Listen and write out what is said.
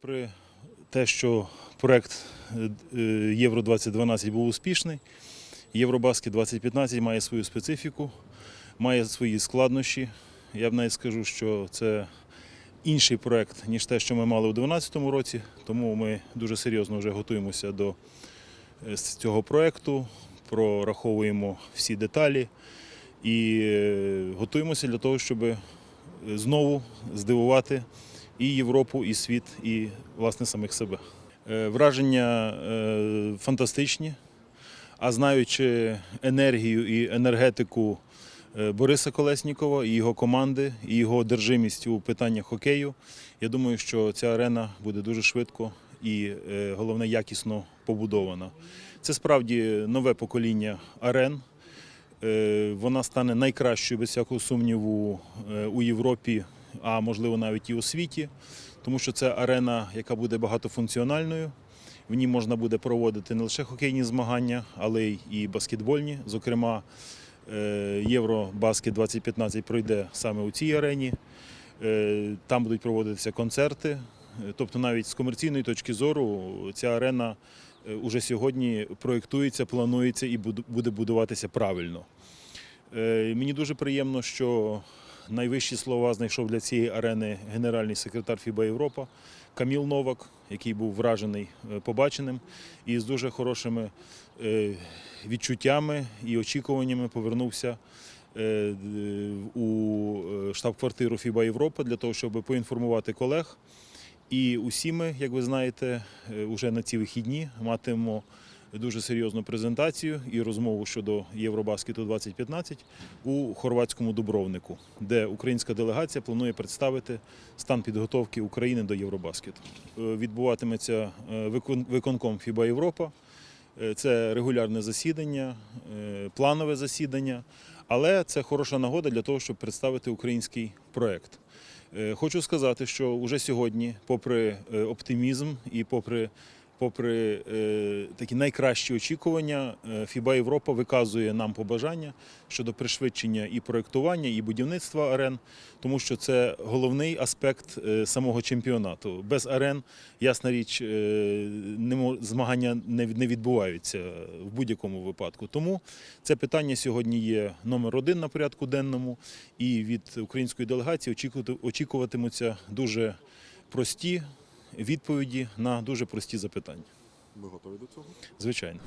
Попри те, що проект е, Євро 2012 був успішний, Євробаскет 2015 має свою специфіку, має свої складнощі. Я б навіть скажу, що це інший проект, ніж те, що ми мали у 2012 році, тому ми дуже серйозно вже готуємося до е, цього проекту, прораховуємо всі деталі і е, готуємося для того, щоб знову здивувати і Європу, і світ, і власне самих себе. Е, Враження е, фантастичні, а знаючи енергію і енергетику е, Бориса Колеснікова і його команди, і його одержимість у питаннях хокею, я думаю, що ця арена буде дуже швидко і головне якісно побудована. Це справді нове покоління арен. Вона стане найкращою без всякого сумніву у Європі, а можливо навіть і у світі, тому що це арена, яка буде багатофункціональною. В ній можна буде проводити не лише хокейні змагання, але й баскетбольні. Зокрема, е, Євробаскет 2015 пройде саме у цій арені. Е, Там будуть проводитися концерти. Е, Тобто, навіть з комерційної точки зору, ця арена уже сьогодні проєктується, планується і буде будуватися правильно. Мені дуже приємно, що найвищі слова знайшов для цієї арени генеральний секретар ФІБА Європа Каміл Новак, який був вражений е, побаченим і з дуже хорошими е, відчуттями і очікуваннями повернувся е, у штаб-квартиру ФІБА Європа для того, щоб поінформувати колег. І усі ми, як ви знаєте, е, уже на ці вихідні матимемо дуже серйозну презентацію і розмову щодо Євробаскету 2015 у хорватському Дубровнику, де українська делегація планує представити стан підготовки України до Євробаскету. Е, Відбуватиметься е, виконком ФІБА Європа. Е, Це регулярне засідання, планове засідання, але це хороша нагода для того, щоб представити український проект. Хочу сказати, що вже сьогодні, попри оптимізм і попри, попри е, такі найкращі очікування, е, ФІБА Європа виказує нам побажання щодо пришвидшення і проектування, і будівництва арен, тому що це головний аспект е, самого чемпіонату. Без арен, ясна річ, змагання не відбуваються в будь-якому випадку. Тому це питання сьогодні є номер один на порядку денному, і від української делегації очікувати- очікуватимуться дуже прості відповіді на дуже прості запитання. Ми готові до цього. Звичайно.